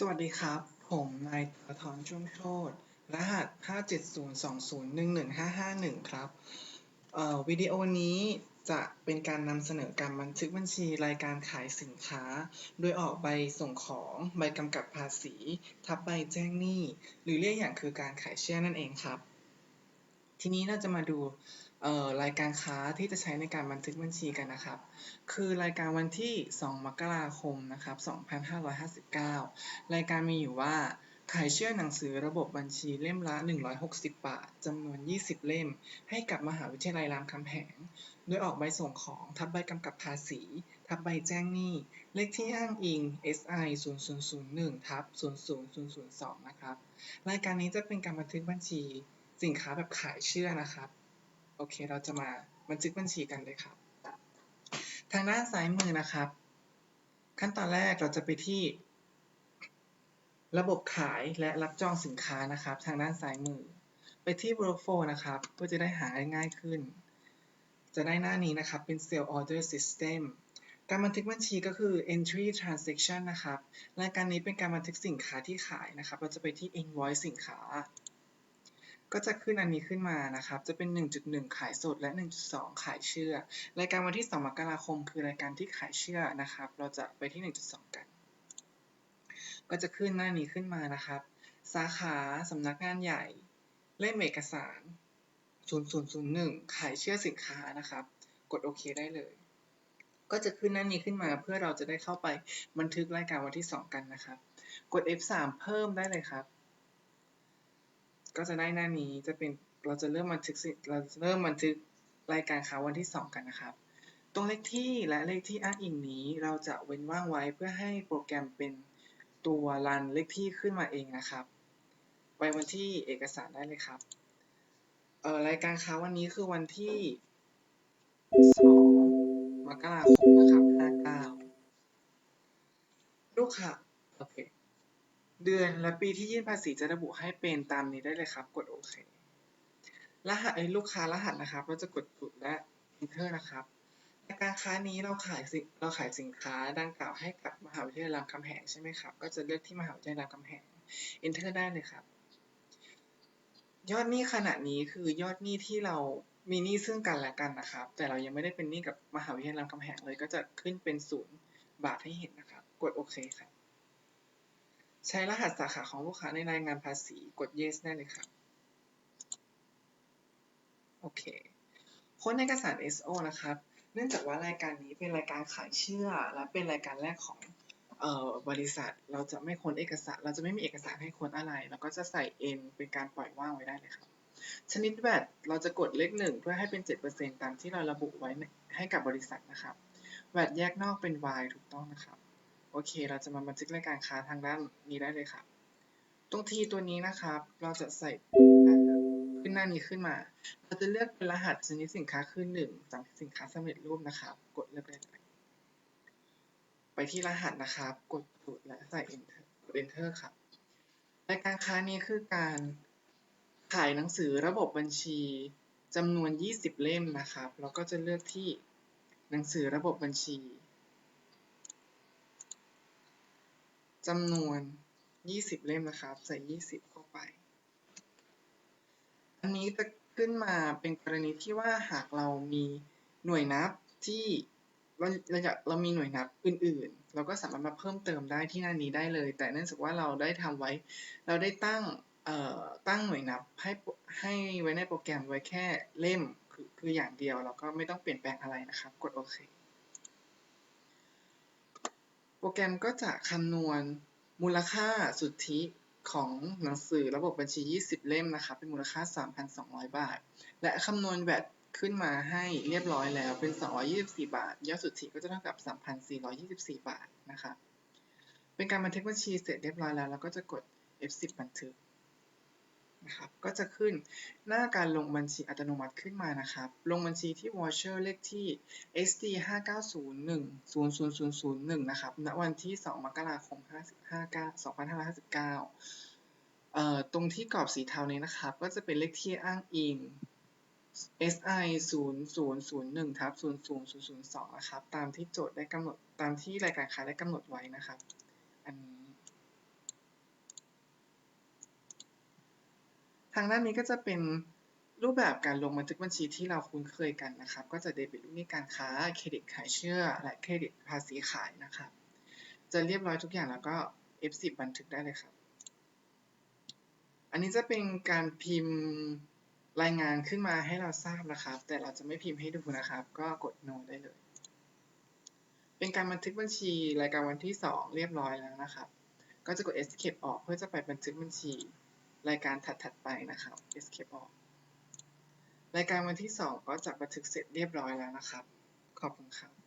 สวัสดีครับ ผมนายตะทอนชุ่มโชตรหัส 5702011551 ครับ เอ่อวิดีโอนี้จะเป็นการนำเสนอการบันทึกบัญชีรายการขายสินค้า โดยออกใบส่งของใบกำกับภาษี ทับใบแจ้งหนี้ หรือเรียกอย่างคือการขายเชื่อนั่นเองครับ ทีนี้เราจะมาดูรายการค้าที่จะใช้ในการบันทึกบัญชีกันนะครับ คือรายการวันที่ 2 มกราคมนะครับ 2559 รายการมีอยู่ว่าขายเชื่อหนังสือระบบบัญชีเล่มละ 160 บาท จำนวน 20 เล่ม ให้กับมหาวิทยาลัยรามคำแหง โดยออกใบส่งของทับใบกำกับภาษี ทับใบแจ้งหนี้ เลขที่อ้างอิง SI 0001ทับ00002 นะครับ รายการนี้จะเป็นการบันทึกบัญชี สินค้าแบบขายเชื่อนะครับ โอเค เราจะมาบันทึกบัญชีกันเลยครับ ทางด้านซ้ายมือนะครับ ขั้นตอนแรกเราจะไปที่ ระบบขายและรับจองสินค้านะครับ ทางด้านซ้ายมือ ไปที่ workflow นะครับ เพื่อจะได้หาง่ายขึ้น จะได้หน้านี้นะครับ เป็น sale order system การบันทึกบัญชีก็คือ entry transaction นะครับ รายการนี้เป็นการบันทึกสินค้าที่ขายนะครับ เราจะไปที่ invoice สินค้า ก็จะขึ้นอันนี้ขึ้นมานะครับ จะเป็น 1.1 ขายสดและ 1.2 ขายเชื่อ รายการวันที่ 2 มกราคม คือรายการที่ขายเชื่อนะครับ เราจะไปที่ 1.2 กัน ก็จะขึ้นหน้านี้ขึ้นมานะครับ สาขาสำนักงานใหญ่ เล่มเอกสาร 0001 ขายเชื่อสินค้านะครับ กดโอเคได้เลย ก็จะขึ้นหน้านี้ขึ้นมา เพื่อเราจะได้เข้าไปบันทึกรายการวันที่ 2 กันนะครับ กด F3 เพิ่มได้เลยครับ ก็จะได้หน้านี้จะเป็นเราจะเริ่มบันทึกเราจะเริ่มบันทึกรายการค้าวันที่ 2 กันนะครับ ตรงเลขที่และเลขที่อ้างอิงนี้ เราจะเว้นว่างไว้เพื่อให้โปรแกรมเป็นตัวรันเลขที่ขึ้นมาเองนะครับ ไปวันที่เอกสารได้เลยครับเอ่อรายการค้าวันนี้คือวันที่ 2 มกราคมนะครับ 59 ลูกค้าโอเค เดือนและปีที่ยื่นภาษีจะระบุให้เป็นตามนี้ได้เลยครับ กดโอเค รหัสลูกค้ารหัสนะครับ เราจะกดปุ่มและ enter นะครับรายการค้านี้เราขายสิเราขายสินค้าดังกล่าวให้กับมหาวิทยาลัยรามคำแหงใช่ไหมครับ ก็จะเลือกที่มหาวิทยาลัยรามคำแหง enter ได้เลยครับ ยอดหนี้ขณะนี้คือยอดหนี้ที่เรามีหนี้ซึ่งกันและกันนะครับ แต่เรายังไม่ได้เป็นหนี้กับมหาวิทยาลัยรามคำแหงเลย ก็จะขึ้นเป็นศูนย์บาทให้เห็นนะครับ กดโอเคครับ ใช้รหัสสาขาของลูกค้าในรายงานภาษี กด yes ได้เลยครับโอเค ค้นเอกสาร SO นะครับ เนื่องจากว่ารายการนี้เป็นรายการขายเชื่อ และเป็นรายการแรกของออบริษัท เราจะไม่ค้นเอกสาร เราจะไม่มีเอกสารให้ค้นอะไร เราก็จะใส่ N เป็นการปล่อยว่างไว้ได้เลยครับ ชนิดแวดเราจะกดเลขหนึ่งเพื่อให้เป็น 7%ตามที่เราระบุไว้ให้กับบริษัทนะครับแวดแยกนอกเป็น Y ถูกต้องนะครับ โอเค เราจะมาบันทึกรายการค้าทางด้านนี้ได้เลยครับ ตรงทีตัวนี้นะครับ เราจะใส่ขึ้นหน้านี้ขึ้นมา เราจะเลือกเป็นรหัสชนิดสินค้าคือหนึ่งจากสินค้าสำเร็จรูปนะครับ กดเลือกได้เลยไปที่รหัสนะครับ กดจุดและใส่ enter กด enter ครับรายการค้านี้คือการขายหนังสือระบบบัญชีจำนวน 20 เล่มนะครับเราก็จะเลือกที่หนังสือระบบบัญชี จำนวน 20 เล่มนะครับ ใส่ 20 เข้าไป อันนี้จะขึ้นมาเป็นกรณีที่ว่าหากเรามีหน่วยนับที่เราเราอยากเรามีหน่วยนับอื่นๆ เราก็สามารถมาเพิ่มเติมได้ที่หน้านี้ได้เลย แต่เนื่องจากว่าเราได้ทำไว้ เราได้ตั้งเอ่อตั้งหน่วยนับให้ให้ไว้ในโปรแกรมไว้แค่เล่มคือคืออย่างเดียว เราก็ไม่ต้องเปลี่ยนแปลงอะไรนะครับ กดโอเค โปรแกรมก็จะคำนวณมูลค่าสุทธิของหนังสือระบบบัญชี 20 เล่มนะครับ เป็นมูลค่า 3,200 บาท และคำนวณแวดขึ้นมาให้เรียบร้อยแล้วเป็น 224 บาท ยอดสุทธิก็จะเท่ากับ 3,424 บาทนะครับ เป็นการบันทึกบัญชีเสร็จเรียบร้อยแล้ว เราก็จะกด F10 บันทึก นะครับ ก็จะขึ้นหน้าการลงบัญชีอัตโนมัติขึ้นมานะครับ ลงบัญชีที่ voucher เลขที่ SD 59010001นะครับ ณ วันที่ 2 มกราคม2559 เอ่อ ตรงที่กรอบสีเทานี้นะครับ ก็จะเป็นเลขที่อ้างอิง SI 0001ทับ00002นะครับ ตามที่โจทย์ได้กำหนด ตามที่รายการค้าได้กำหนดไว้นะครับ อันนี้ ทางด้านนี้ก็จะเป็นรูปแบบการลงบันทึกบัญชีที่เราคุ้นเคยกันนะครับ ก็จะเดบิตลูกหนี้การค้า เครดิตขายเชื่อ และเครดิตภาษีขายนะครับ จะเรียบร้อยทุกอย่างแล้วก็ F10 บันทึกได้เลยครับ อันนี้จะเป็นการพิมพ์รายงานขึ้นมาให้เราทราบนะครับ แต่เราจะไม่พิมพ์ให้ดูนะครับ ก็กด no ได้เลย เป็นการบันทึกบัญชีรายการวันที่ 2 เรียบร้อยแล้วนะครับ ก็จะกด escape ออกเพื่อจะไปบันทึกบัญชี รายการถัดๆไปนะครับ escape ออกรายการวันที่ 2 ก็จะบันทึกเสร็จเรียบร้อยแล้วนะครับ ขอบคุณครับ